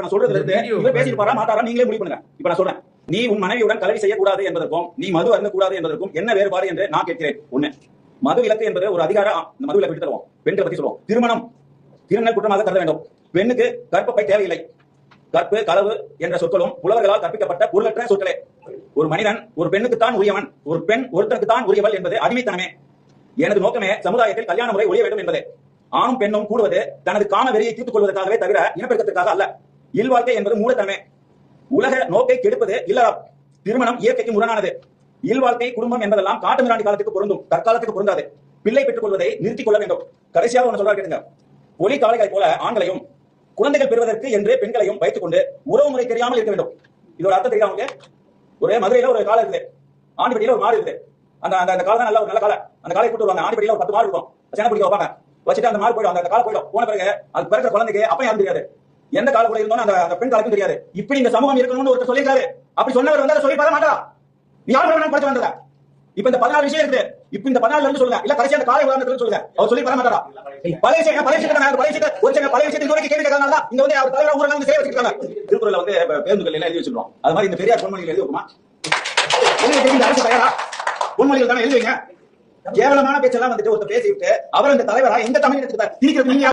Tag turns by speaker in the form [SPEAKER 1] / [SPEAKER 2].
[SPEAKER 1] இப்ப நான் சொல்றதுல இருந்து இவர் பேசிட்டு போறா மாட்டாரா நீங்களே முடிவு பண்ணுங்க. இப்ப நான் சொல்றேன். நீ உன் மனைவியுடன் கலவி செய்யக்கூடாது என்பதற்கும் நீ மது அருந்த கூடாது என்பதற்கும் என்ன வேறுபாடு என்று நான் கேட்கிறேன். ஒண்ணு மது விலக்கு என்பது ஒரு அதிகார மது விலக்கு தருவோம். பெண்களை பத்தி சொல்லுவோம். திருமணம் திருநெல் குற்றமாக கருத வேண்டும். பெண்ணுக்கு கற்பப்பை தேவையில்லை. கற்பு களவு என்ற சொற்களும் புலவர்களால் கற்பிக்கப்பட்ட பொருளற்ற சொற்களே. ஒரு மனிதன் ஒரு பெண்ணுக்கு தான் உரியவன் ஒரு பெண் ஒருத்தருக்கு தான் உரியவள் என்பது அடிமைத்தனமே. எனது நோக்கமே சமுதாயத்தில் கல்யாண முறை ஒழிய வேண்டும் என்பதே. ஆணும் பெண்ணும் கூடுவது தனது காம வெறியை தீர்த்துக் கொள்வதற்காகவே தவிர இனப்பெருக்கத்திற்காக அல்ல. இல்வாழ்க்கை என்பது மூலத்தனமே. உலக நோக்கை கெடுப்பது இல்லறம் திருமணம் இயற்கைக்கு முரணானது. இல்வாழ்க்கை குடும்பம் என்பதெல்லாம் காட்டு மிராண்டி காலத்துக்கு பொருந்தும். தற்காலத்துக்கு பொருந்தாது. பிள்ளை பெற்றுக் கொள்வதை நிறுத்திக் கொள்ள வேண்டும். கடைசியாக ஒன்று சொல்றாரு கேட்டுங்க. ஒலி காளைகளைப் போல ஆண்களையும் குழந்தைகள் பெறுவதற்கு என்று பெண்களையும் வைத்துக் கொண்டு உறவு முறை தெரியாமல் இருக்க வேண்டும். இதோட அர்த்தம் தெரியும் உங்களுக்கு? ஒரு மதுரையில ஒரு காலம் இருக்குது. ஆண்டிப்பட்டியில ஒரு மாடு இருக்குது. அந்த அந்த அந்த காலம் தான் நல்ல ஒரு நல்ல காலம் அந்த காலை கூட்டு வருவாங்க. ஆண்டிப்பட்டியில ஒரு பத்து மாடு இருக்கும். சேனை பிடிக்க வைப்பாங்க. வச்சுட்டு அந்த மாடு போயிடும். அந்த காலை போயிடும். போன பிறகு அது பிறகு குழந்தைக்கு அப்ப யாரும் தெரியாது. எந்த கால கூட இருந்தோம் அந்த அந்த பெண் காலக்கும் தெரியாது. இப்படி இந்த சமூகம் இருக்கணும்னு ஒருத்தர் சொல்லியிருக்காரு. அப்படி சொன்னவர் வந்து அதை சொல்லி பார்க்க மாட்டா. நீ யார் வேணாலும் படிச்சு வந்ததா இப்ப இந்த பதினாலு விஷயம் இருக்குது. இப்ப இந்த பதினாலுல இருந்து சொல்லுங்க. இல்ல கடைசி அந்த காலை உதாரணத்துல சொல்லுங்க. அவர் சொல்லி பண்ண மாட்டாரா பழைய விஷயம் பழைய விஷயத்தை நான் பழைய விஷயத்தை ஒரு சில பழைய விஷயத்தை இதுவரைக்கும் கேள்வி கேட்கறதுனால தான் இங்க வந்து அவர் தலைவர் ஊரங்க வந்து சேவை வச்சிருக்காங்க திருக்குறள்ல வந்து பேருந்துகள் எல்லாம் எழுதி வச்சிருக்கோம். அது மாதிரி இந்த பெரியார் பொன்மொழிகள் எழுதி வைக்குமா உங்களுக்கு வைக்க இந்த அரசு தயாரா? பொன்மொழிகள் தானே எழுதுவீங்க கேவலமான பேச்செல்லாம் வந்துட்டு ஒருத்தர் பேசிவிட்டு அவர் அந்த தலைவரா எந்த தமிழ் திணிக்கிறது நீங்க